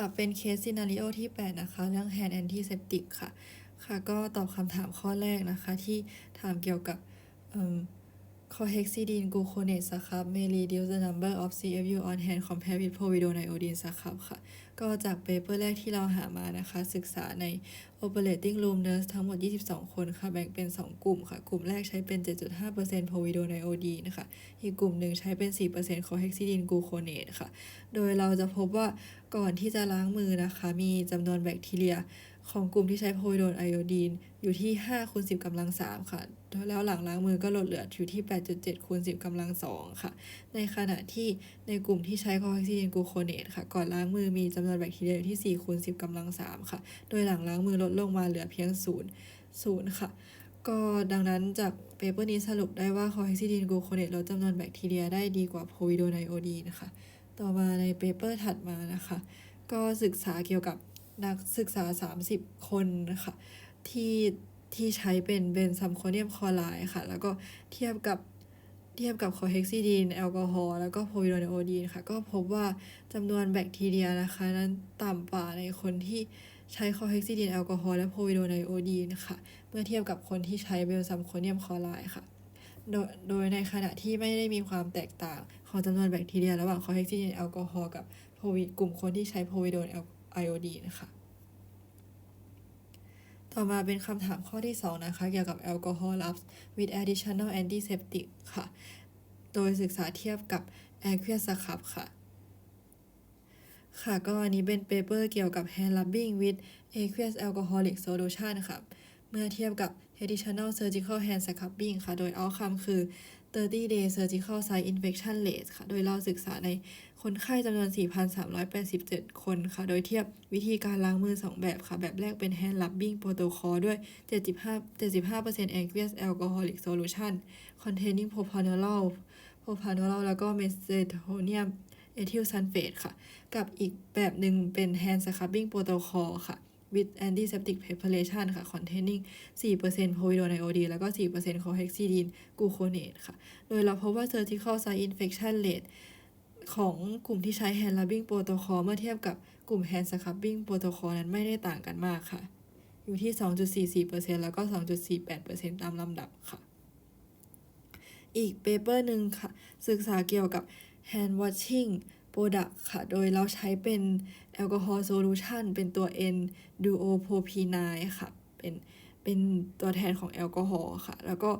ค่ะเป็นเคสซีนารีโอที่ 8 นะคะ เรื่องแฮนด์แอนตี้เซปติกค่ะ ค่ะ ก็ตอบคำถามข้อแรกนะคะ ที่ถามเกี่ยวกับ Cohexidine gluconate สครับ may reduce the number of CFU on hand compared with povidone iodine สครับค่ะ ก็จากเปเปอร์แรกที่เราหามานะคะ ศึกษาใน operating room nurse ทั้งหมด 22 คนค่ะ แบ่งเป็น 2 กลุ่มค่ะ กลุ่มแรกใช้เป็น 7.5% povidone iodine นะคะ อีกกลุ่มหนึ่งใช้เป็น 4% Cohexidine gluconate ค่ะ โดยเราจะพบว่าก่อนที่จะล้างมือนะคะ มีจำนวนแบคทีเรียของกลุ่มที่ใช้โพวิโดนไอโอดีนอยู่ที่5คูณ10กำลัง3ค่ะ แล้วหลังล้างมือก็ลดเหลืออยู่ที่ 8.7คูณ10กำลัง 2 ค่ะ ในขณะที่ในกลุ่มที่ใช้คอแฮกซิดินกลูโคเนตค่ะ ก่อนล้างมือมีจำนวนแบคทีเรียอยู่ที่4คูณ10กำลัง 3 ค่ะ โดยหลังล้างมือลดลงมาเหลือเพียง 0 0 ค่ะ ก็ดังนั้นจากเปเปอร์นี้สรุปได้ว่าคอแฮกซิดินกลูโคเนตลดจำนวนแบคทีเรียได้ดีกว่าโพวิโดไอโอดีนค่ะต่อมาในเปเปอร์ถัดมานะคะ ก็ศึกษาเกี่ยวกับนักศึกษา 30 คนนะคะที่ ที่ใช้เป็นเบนซัมโคเนียมคลอไรด์ค่ะ แล้วก็เทียบกับเทียบกับคอเฮกซิดีน แอลกอฮอล์แล้วก็โพวิโดนอโอดีนค่ะ ก็พบว่าจำนวนแบคทีเรียนะคะ นั้นต่ำกว่าในคนที่ใช้คอเฮกซิดีน แอลกอฮอล์และโพวิโดนอโอดีนค่ะ เมื่อเทียบกับคนที่ใช้เบลซัมโคเนียมคลอไรด์ค่ะโดยโดยในขณะที่ไม่ได้มีความแตกต่างของจำนวนแบคทีเรีย ระหว่างคอเฮกซิดีนแอลกอฮอล์กับโพวิกลุ่มคนที่ใช้โพวิโดนไอโอดีนค่ะ ต่อมาเป็นคำถามข้อที่ 2 นะคะ เกี่ยวกับแอลกอฮอล์ labs with additional antiseptic ค่ะ โดยศึกษาเทียบกับ aqueous scrub ค่ะ ค่ะ ก็อันนี้เป็นเปเปอร์เกี่ยวกับ hand rubbing with aqueous alcoholic solution ค่ะ เมื่อเทียบกับ traditional surgical hand scrubbing ค่ะ โดย outcome คือ 30 day surgical site infection rate ค่ะ โดยเราศึกษาในคนไข้จำนวน 4,387 คนค่ะ โดยเทียบวิธีการล้างมือ 2 แบบค่ะ แบบแรกเป็น hand rubbing protocol ด้วย 75 75% aqueous alcoholic solution containing propranolol propranolol แล้วก็ mesotonium ethyl sulfate ค่ะ กับอีกแบบหนึ่งเป็น hand scrubbing protocol ค่ะ with antiseptic preparation ค่ะ containing 4% povidone iodine แล้วก็ 4% chlorhexidine gluconate ค่ะ โดยเราพบว่า surgical site infection rate ของกลุ่มที่ใช้ hand rubbing protocol เมื่อเทียบกับกลุ่ม hand scrubbing protocol นั้นไม่ได้ต่างกันมากค่ะ อยู่ที่ 2.44%แล้วก็ 2.48%ตามลำดับค่ะ อีกเปเปอร์หนึ่งค่ะ ศึกษาเกี่ยวกับ hand washing product ค่ะ โดยเราใช้เป็นแอลกอฮอล์โซลูชันเป็นตัว N duopropionine ค่ะ เป็นเป็นตัวแทนของแอลกอฮอล์ค่ะ แล้วก็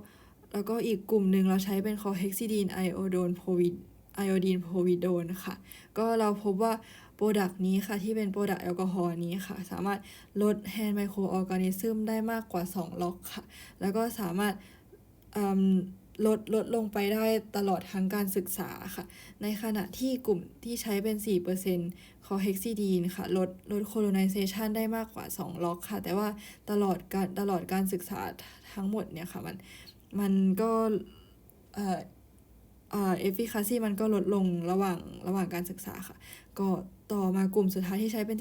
แล้วก็อีกกลุ่มหนึ่งเราใช้เป็นคอเฮกซิดีนไอโอโดนโพวิดไอโอดีนโพวิโดนค่ะ ก็เราพบว่าโปรดักต์นี้ค่ะ ที่เป็นโปรดักต์แอลกอฮอล์นี้ค่ะ สามารถลดแฮนด์ไมโครออร์แกนิซึมได้มากกว่า 2 ล็อกค่ะ แล้วก็สามารถ ลดลดลงไปได้ตลอดทั้งการศึกษาค่ะ ในขณะที่กลุ่มที่ใช้เป็น4%คอเฮกซิดีนค่ะ ลดลดโคโลไนเซชันได้มากกว่า 2 ล็อกค่ะ แต่ว่าตลอดการตลอดการศึกษาทั้งหมดเนี่ยค่ะ มันมันก็ เอ่ออ่า efficacy มันก็ลดลงระหว่างระหว่างการศึกษาค่ะ ก็ต่อมากลุ่มสุดท้ายที่ใช้เป็น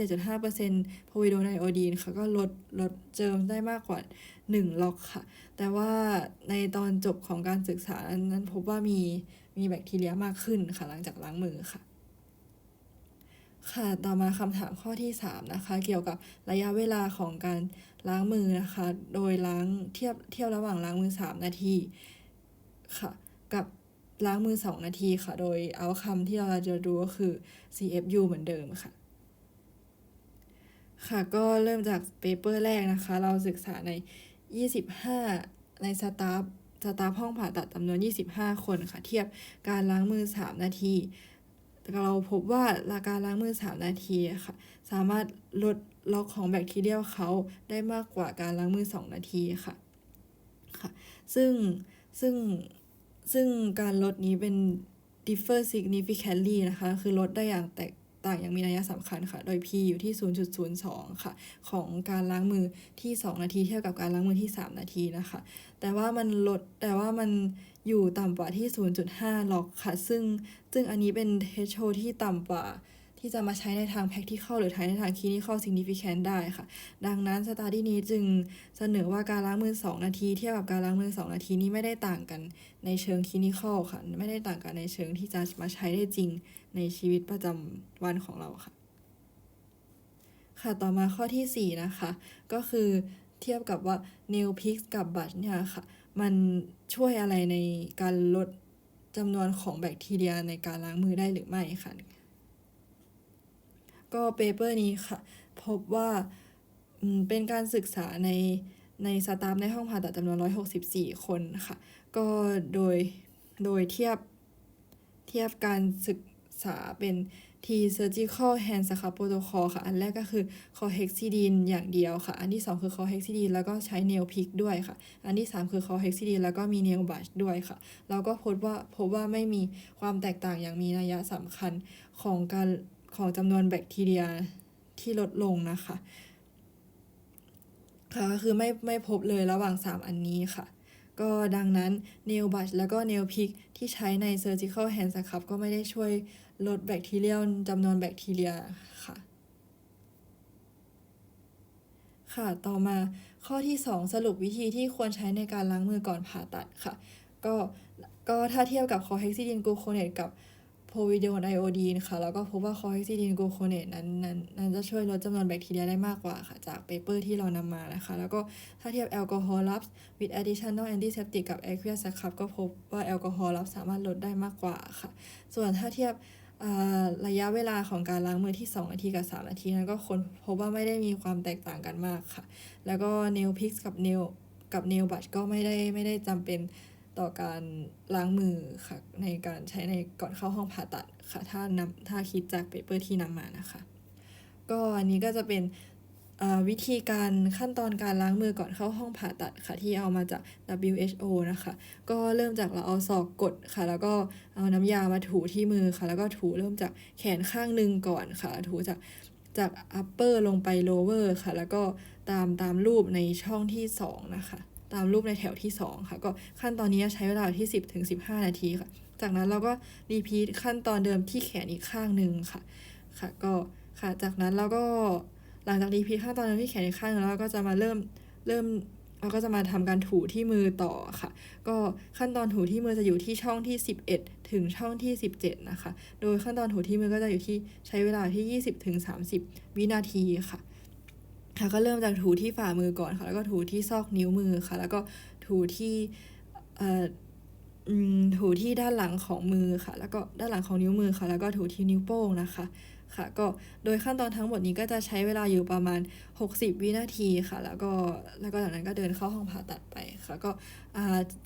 7.5%พวิโดนไอโอดีนค่ะ ก็ลดลดเจิมได้มากกว่า 1 ล็อกค่ะ แต่ว่าในตอนจบของการศึกษานั้นพบว่ามีมีแบคทีเรียมากขึ้นค่ะ หลังจากล้างมือค่ะ ค่ะ ต่อมาคำถามข้อที่ 3 นะคะ เกี่ยวกับระยะเวลาของการล้างมือนะคะ โดยล้างเทียบเทียบระหว่างล้างมือ 3 นาทีค่ะ กับ ล้างมือ 2 นาทีค่ะ โดยเอาคำที่เราจะดูก็คือ CFU เหมือนเดิมค่ะ ค่ะก็เริ่มจากเปเปอร์แรกนะคะ เราศึกษาใน 25 ในสตาฟสตาฟห้องผ่าตัดจำนวน 25 คนค่ะ เทียบการล้างมือ 3 นาทีเราพบว่าการล้างมือ 3 นาทีค่ะ สามารถลดล็อกของแบคทีเรียเขาได้มากกว่าการล้างมือ 2 นาทีค่ะค่ะ ซึ่งซึ่ง ซึ่งการลดนี้เป็น differ significantly นะคะ คือลดได้อย่างแตกต่างอย่างมีนัยสำคัญค่ะ โดย p อยู่ที่ 0.02 ค่ะ ของการล้างมือที่ 2 นาทีเทียบกับการล้างมือที่ 3 นาทีนะคะ แต่ว่ามันลดแต่ว่ามันอยู่ต่ำกว่าที่ 0.5 ล็อกค่ะ ซึ่งซึ่งอันนี้เป็น threshold ที่ต่ำกว่า ที่จะมาใช้ในทาง practical หรือใช้ในทาง clinical significant ได้ค่ะ ดังนั้นสตาดี้นี้จึงเสนอว่าการล้างมือ 2 นาที เทียบกับการล้างมือ 2 นาทีนี้ไม่ได้ต่างกันในเชิง clinical ค่ะ ไม่ได้ต่างกันในเชิงที่จะมาใช้ได้จริงในชีวิตประจำวันของเราค่ะ ค่ะ ต่อมาข้อที่ 4 นะคะ ก็คือเทียบกับว่า nail p i c กับ brush เนี่ยค่ะ มันช่วยอะไรในการลดจำนวนของแบคทีเรียในการล้างมือได้หรือไม่ค่ะ ก็เปเปอร์นี้ค่ะ พบว่าเป็นการศึกษาในในสตาฟในห้องผ่าตัดจำนวน 164 คนค่ะ ก็โดยโดยเทียบเทียบการศึกษาเป็น T surgical hand scrub protocol ค่ะ อันแรกก็คือ c o h e x i d i n อย่างเดียวค่ะ อันที่ 2 คือ c o h e x i d i n แล้วก็ใช้ nail pick ด้วยค่ะ อันที่ 3 คือ c o h e x i d i n แล้วก็มี nail brush ด้วยค่ะ แล้วก็พบว่าพบว่าไม่มีความแตกต่างอย่างมีนัยสำคัญของการ ของจำนวนแบคทีเรียที่ลดลงนะคะค่ะก็คือไม่ไม่พบเลยระหว่าง 3 อันนี้ค่ะ ก็ดังนั้น nail brush แล้วก็ nail pick ที่ใช้ใน surgical hand scrub ก็ไม่ได้ช่วยลดแบคทีเรียจำนวนแบคทีเรียค่ะ ค่ะ ต่อมาข้อที่ 2 สรุปวิธีที่ควรใช้ในการล้างมือก่อนผ่าตัดค่ะ ก็ก็ถ้าเทียบกับคอเฮกซิดินกูโคเนตกับ โพวิดีโอไอโอดีนค่ะ แล้วก็พบว่าคอเฮกซิดินกูโคเนตนั้นนั้นนั้นจะช่วยลดจำนวนแบคทีเรียได้มากกว่าค่ะ จากเปเปอร์ที่เรานำมานะคะ แล้วก็ถ้าเทียบแอลกอฮอล์ลับ with additional antiseptic กับ aqueous scrub ก็พบว่าแอลกอฮอล์ลับสามารถลดได้มากกว่าค่ะ ส่วนถ้าเทียบระยะเวลาของการล้างมือที่ 2 นาทีกับ 3 นาทีนั้นก็คนพบว่าไม่ได้มีความแตกต่างกันมากค่ะ แล้วก็ nail p i c กับ nail กับ nail brush ก็ไม่ได้ไม่ได้จำเป็น ต่อการล้างมือค่ะในการใช้ในก่อนเข้าห้องผ่าตัดค่ะถ้านำถ้าคิดจากเปเปอร์ที่นำมานะคะ ก็อันนี้ก็จะเป็นวิธีการขั้นตอนการล้างมือก่อนเข้าห้องผ่าตัดค่ะที่เอามาจาก WHO นะคะ ก็เริ่มจากเราเอาศอกกดค่ะ แล้วก็เอาน้ำยามาถูที่มือค่ะ แล้วก็ถูเริ่มจากแขนข้างหนึ่งก่อนค่ะ ถูจากจาก upper ลงไป lower ค่ะ แล้วก็ตามตามรูปในช่องที่ 2 นะคะ ตามรูปในแถวที่ 2 ค่ะ ก็ขั้นตอนนี้ใช้เวลาที่ 10ถึง15 นาทีค่ะ จากนั้นเราก็รีพีทขั้นตอนเดิมที่แขนอีกข้างหนึ่งค่ะ ค่ะก็ค่ะจากนั้นเราก็หลังจากรีพีทขั้นตอนเดิมที่แขนอีกข้างแล้วก็จะมาเริ่มเริ่มเราก็จะมาทำการถูที่มือต่อค่ะ ก็ขั้นตอนถูที่มือจะอยู่ที่ช่องที่ 11 ถึงช่องที่ 17 นะคะ โดยขั้นตอนถูที่มือก็จะอยู่ที่ใช้เวลาที่ 20ถึง30 วินาทีค่ะ ค่ะก็เริ่มจากถูที่ฝ่ามือก่อนค่ะ แล้วก็ถูที่ซอกนิ้วมือค่ะ แล้วก็ถูที่เอ่อถูที่ด้านหลังของมือค่ะ แล้วก็ด้านหลังของนิ้วมือค่ะ แล้วก็ถูที่นิ้วโป้งนะคะค่ะก็โดยขั้นตอนทั้งหมดนี้ก็จะใช้เวลาอยู่ประมาณ 60 วินาทีค่ะ แล้วก็แล้วก็จากนั้นก็เดินเข้าห้องผ่าตัดไปค่ะก็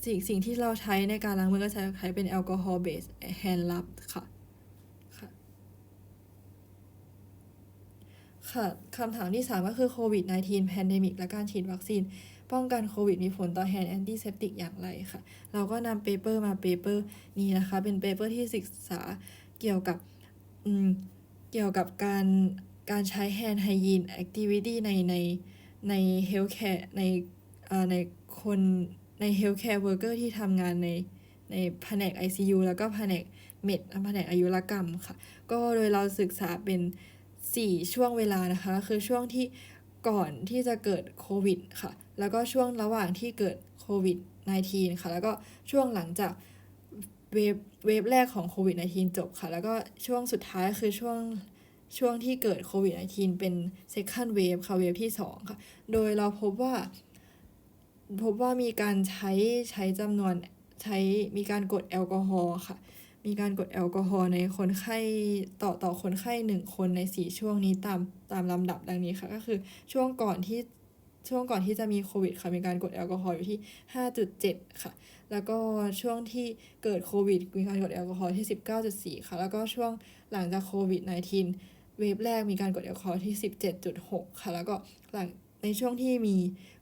สิ่งสิ่งที่เราใช้ในการล้างมือก็ใช้ใช้เป็นแอลกอฮอล์เบสแฮนด์ลับค่ะค่ะ ค่ะคำถามที่ 3 ก็คือโควิด -19 แพนเดมิกและการฉีดวัคซีน ป้องกันโควิดมีผลต่อแฮนด์แอนตี้เซปติกอย่างไรค่ะ เราก็นำเปเปอร์มาเปเปอร์นี้นะคะ เป็นเปเปอร์ที่ศึกษาเกี่ยวกับอืมเกี่ยวกับการการใช้ hand hygiene activity ในในใน healthcare ในอ่าในคนใน healthcare worker ที่ทำงานในในแผนก ICU แล้วก็แผนกเมดแผนกอายุรกรรมค่ะ ก็โดยเราศึกษาเป็น 4 ช่วงเวลานะคะ คือช่วงที่ก่อนที่จะเกิดโควิดค่ะ แล้วก็ช่วงระหว่างที่เกิดโควิด -19 ค่ะ แล้วก็ช่วงหลังจากเวฟเวฟแรกของโควิด -19 จบค่ะ แล้วก็ช่วงสุดท้ายคือช่วงช่วงที่เกิดโควิด -19 เป็น second wave ค่ะ เวฟที่ 2 ค่ะ โดยเราพบว่า พบว่ามีการใช้ใช้จำนวนใช้มีการกดแอลกอฮอล์ค่ะ มีการกดแอลกอฮอล์ในคนไข้ต่อต่อคนไข้หนึ่งคนใน4ช่วงนี้ตามตามลำดับดังนี้ค่ะ ก็คือช่วงก่อนที่ช่วงก่อนที่จะมีโควิดค่ะมีการกดแอลกอฮอล์อยู่ที่ 5.7 ค่ะ แล้วก็ช่วงที่เกิดโควิดมีการกดแอลกอฮอล์ที่ 19.4 ค่ะ แล้วก็ช่วงหลังจากโควิด -19 เวฟแรกมีการกดแอลกอฮอล์ที่ 17.6 ค่ะ แล้วก็หลังในช่วงที่มี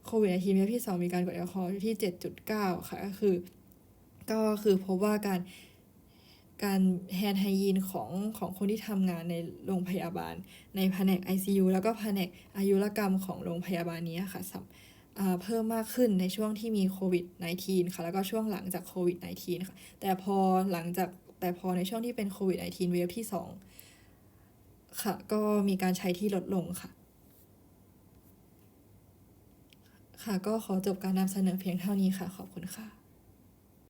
โควิด -19 เวฟที่ 2 มีการกดแอลกอฮอล์ที่ 7.9 ค่ะ ก็คือ ก็คือพบว่าการ การแฮนด์ไฮยีนของของคนที่ทำงานในโรงพยาบาล ในแผนก ICU แล้วก็แผนกอายุรกรรมของโรงพยาบาลนี้ค่ะเพิ่มมากขึ้นในช่วงที่มีโควิด -19 ค่ะ แล้วก็ช่วงหลังจากโควิด -19 ค่ะ แต่พอหลังจากแต่พอในช่วงที่เป็นโควิด -19 เวฟที่ 2 ค่ะ ก็มีการใช้ที่ลดลงค่ะ ค่ะ ก็ขอจบการนำเสนอเพียงเท่านี้ค่ะ ขอบคุณค่ะ